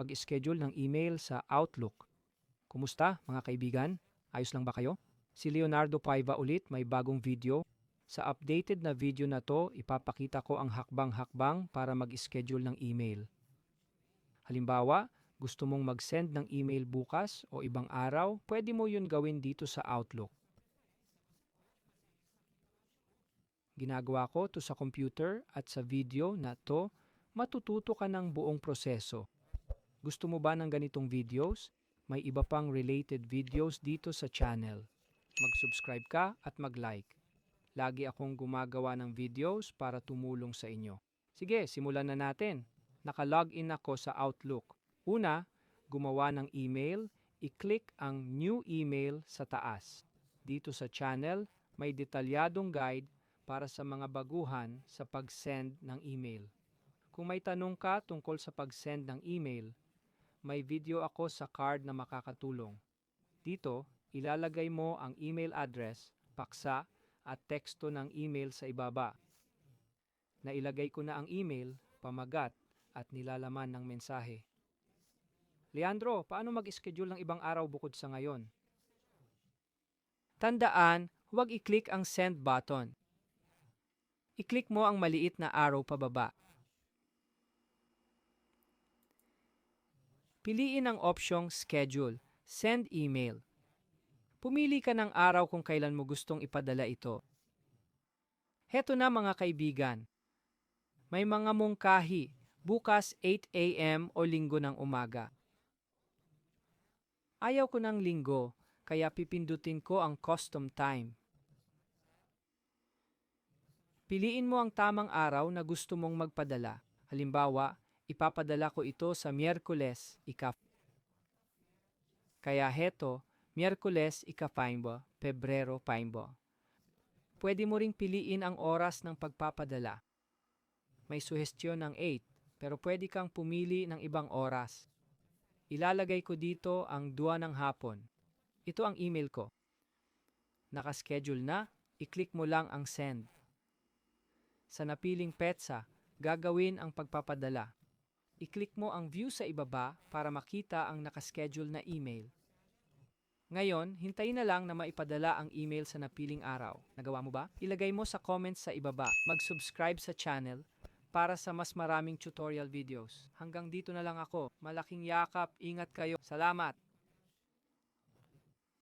pag-schedule ng email sa Outlook. Kumusta mga kaibigan? Ayos lang ba kayo? Si Leonardo Paiva ulit may bagong video. Sa updated na video na to, ipapakita ko ang hakbang-hakbang para mag-schedule ng email. Halimbawa, gusto mong mag-send ng email bukas o ibang araw, pwede mo yun gawin dito sa Outlook. Ginagawa ko to sa computer at sa video na to, matututo ka ng buong proseso. Gusto mo ba ng ganitong videos? May iba pang related videos dito sa channel. Mag-subscribe ka at mag-like. Lagi akong gumagawa ng videos para tumulong sa inyo. Sige, simulan na natin. Naka-login ako sa Outlook. Una, gumawa ng email, i-click ang New Email sa taas. Dito sa channel, may detalyadong guide para sa mga baguhan sa pag-send ng email. Kung may tanong ka tungkol sa pag-send ng email, may video ako sa card na makakatulong. Dito, ilalagay mo ang email address, paksa, at teksto ng email sa ibaba. Nailagay ko na ang email, pamagat, at nilalaman ng mensahe. Leandro, paano mag-schedule ng ibang araw bukod sa ngayon? Tandaan, huwag i-click ang send button. I-click mo ang maliit na arrow pababa. Piliin ang opsyong Schedule, Send Email. Pumili ka ng araw kung kailan mo gustong ipadala ito. Heto na mga kaibigan. May mga mungkahi, bukas 8 a.m. o linggo ng umaga. Ayaw ko ng linggo, kaya pipindutin ko ang custom time. Piliin mo ang tamang araw na gusto mong magpadala. Halimbawa, ipapadala ko ito sa Miyerkules, ika Kaya heto, Miyerkules, ika Pebrero, paimbo. Pwede mo ring piliin ang oras ng pagpapadala. May suhestyon ng 8, pero pwede kang pumili ng ibang oras. Ilalagay ko dito ang 2 ng hapon. Ito ang email ko. Nakaschedule na, i-click mo lang ang send. Sa napiling petsa, gagawin ang pagpapadala. I-click mo ang view sa ibaba para makita ang nakaschedule na email. Ngayon, hintayin na lang na maipadala ang email sa napiling araw. Nagawa mo ba? Ilagay mo sa comments sa ibaba. Mag-subscribe sa channel para sa mas maraming tutorial videos. Hanggang dito na lang ako. Malaking yakap, ingat kayo. Salamat!